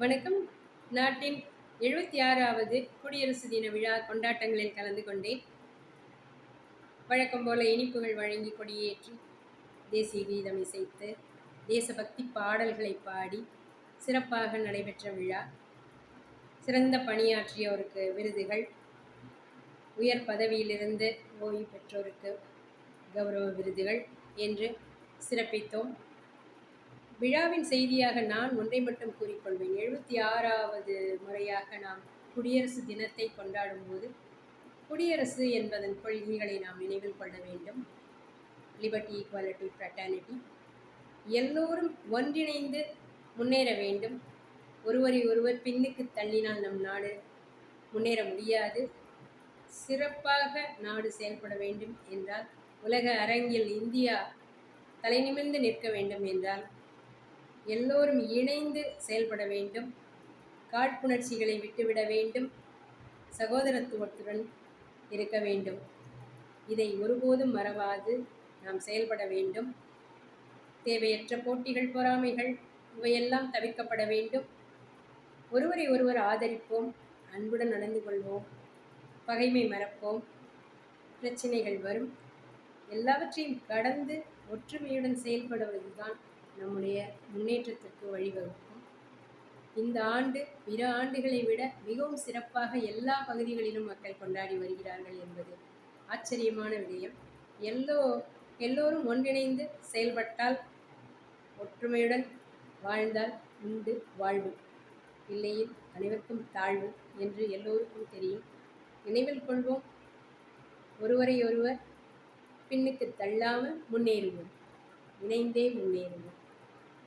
வணக்கம். நாட்டின் எழுபத்தி ஆறாவது குடியரசு தின விழா கொண்டாட்டங்களில் கலந்து கொண்டேன். வழக்கம் போல இனிப்புகள் வழங்கி கொடியேற்றி தேசிய கீதம் இசைத்து தேசபக்தி பாடல்களை பாடி சிறப்பாக நடைபெற்ற விழா. சிறந்த பணியாற்றியோருக்கு விருதுகள். உயர் பதவியிலிருந்து ஓய்வு பெற்றோருக்கு கௌரவ விருதுகள் என்று சிறப்பித்தோம். விழாவின் செய்தியாக நான் ஒன்றை மட்டும் கூறிக்கொள்வேன். எழுபத்தி ஆறாவது முறையாக நாம் குடியரசு தினத்தை கொண்டாடும் போது குடியரசு என்பதன் கொள்கைகளை நாம் நினைவில் கொள்ள வேண்டும். லிபர்ட்டி ஈக்குவாலிட்டி ஃப்ரட்டர்னிட்டி எல்லோரும் ஒன்றிணைந்து முன்னேற வேண்டும். ஒருவரை ஒருவர் பின்னுக்கு தள்ளினால் நம் நாடு முன்னேற முடியாது. சிறப்பாக நாடு செயல்பட வேண்டும் என்றால் உலக அரங்கில் இந்தியா தலைநிமிர்ந்து நிற்க வேண்டும் என்றால் எல்லோரும் இணைந்து செயல்பட வேண்டும். காட்புணர்ச்சிகளை விட்டுவிட வேண்டும். சகோதரத்துவத்துடன் இருக்க வேண்டும். இதை ஒருபோதும் மறவாது. நாம் செயல்பட வேண்டும். தேவையற்ற போட்டிகள் பொறாமைகள் இவையெல்லாம் தவிர்க்கப்பட வேண்டும். ஒருவரை ஒருவர் ஆதரிப்போம். அன்புடன் நடந்து கொள்வோம். பகைமை மறப்போம். பிரச்சனைகள் வரும். எல்லாவற்றையும் கடந்து ஒற்றுமையுடன் செயல்படுவதுதான் நம்முடைய முன்னேற்றத்திற்கு வழிவகுக்கும். இந்த ஆண்டு பிற ஆண்டுகளை விட மிகவும் சிறப்பாக எல்லா பகுதிகளிலும் மக்கள் கொண்டாடி வருகிறார்கள் என்பது ஆச்சரியமான விடயம். எல்லோ எல்லோரும் ஒன்றிணைந்து செயல்பட்டால் ஒற்றுமையுடன் வாழ்ந்தால் உண்டு வாழ்வு. இல்லையில் அனைவருக்கும் தாழ்வு என்று எல்லோருக்கும் தெரியும். நினைவில் கொள்வோம். ஒருவரை ஒருவர் பின்னுக்கு தள்ளாமல் முன்னேறுவோம். இணைந்தே முன்னேறுவோம்.